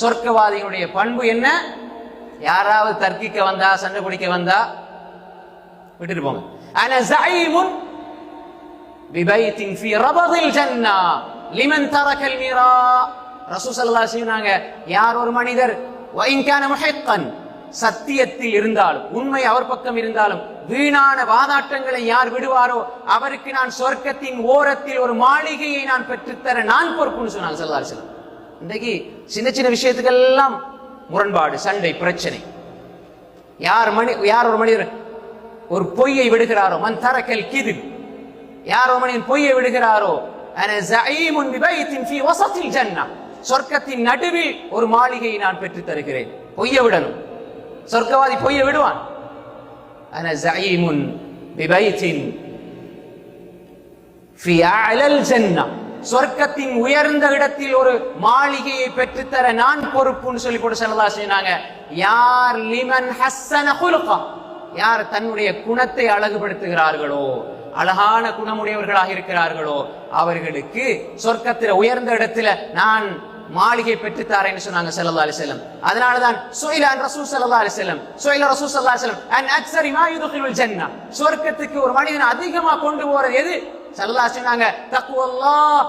சொர்க்கவாதிகளுடைய பண்பு என்ன யாராவது தர்க்கிக்க வந்தா சண்டை பிடிக்க வந்தா விட்டுட்டு போங்க انا زعيم ببيت في ربض الجنة لمن ترك المراء ரசூல் ஸல்லல்லாஹு அலைஹி சொன்னாங்க யார் ஒரு மனிதர் وان كان محقا சத்தியத்தில் இருந்தாலும் உண்மை அவர் பக்கம் இருந்தாலும் வீணான வாதாட்டங்களை யார் விடுவாரோ அவருக்கு நான் சொர்க்கத்தின் ஓரத்தில் ஒரு மாளிகையை நான் பெற்றுத்தர நான் பொறுப்புன்னு சொன்னாங்க ஸல்லல்லாஹு அலைஹி வஸல்லம் இன்றைக்கு சின்ன சின்ன விஷயத்துக்கெல்லாம் முரண்பாடு சண்டை பிரச்சனை. யார் மணி யார் ஒரு மனிதர் ஒரு பொய்யை விடுகிறாரோ? மன் தரக்கல் கிதிப் யார் ஒரு மனிதன் பொய்யை விடுகிறாரோ? அன சொர்க்கத்தின் நடுவில் ஒரு மாளிகையை நான் பெற்று தருகிறேன். பொய்யை விடணும். சொர்க்கவாதி பொய்யை விடுவான். அன பிபைத்தின் சொர்க்கத்தின் உயர்ந்த இடத்தில் ஒரு மாளிகையை பெற்றுத்தர நான் பொறுப்புன்னு சொல்லி கூட செல்லதா செய்யினாங்க யார் லிமன் ஹசன குலுகா யார் தன்னுடைய குணத்தை அழகுபடுத்துகிறார்களோ அழகான குணமுடையவர்களாக இருக்கிறார்களோ அவர்களுக்கு சொர்க்கத்தில் உயர்ந்த இடத்துல நான் மாளிகை பெற்றுத்தாரேன்னு சொன்னாங்க ஸல்லல்லாஹு அலைஹி அதனாலதான் சுயிலான் ரசூ ஸல்லல்லாஹு அலைஹி வஸல்லம் சுயில ரசூ ஸல்லல்லாஹு அலைஹி அன் அக்சரி மா யுதுகில் ஜன்னah சொர்க்கத்துக்கு ஒரு மனிதன் அதிகமா கொண்டு போறது எது? சல்லா சொன்னாங்க தக்வல்லாஹ்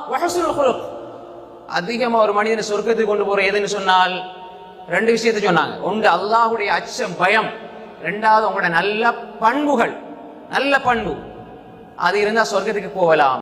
அதிகமா ஒரு மனிதனை சொர்க்கத்துக்கு கொண்டு போற எதுன்னு சொன்னால் ரெண்டு விஷயத்தை சொன்னாங்க. ஒன்று அல்லாஹுடைய அச்சம் பயம். ரெண்டாவது உங்களோட நல்ல பண்புகள். நல்ல பண்பு. அது இருந்தா சொர்க்கத்துக்கு போகலாம்.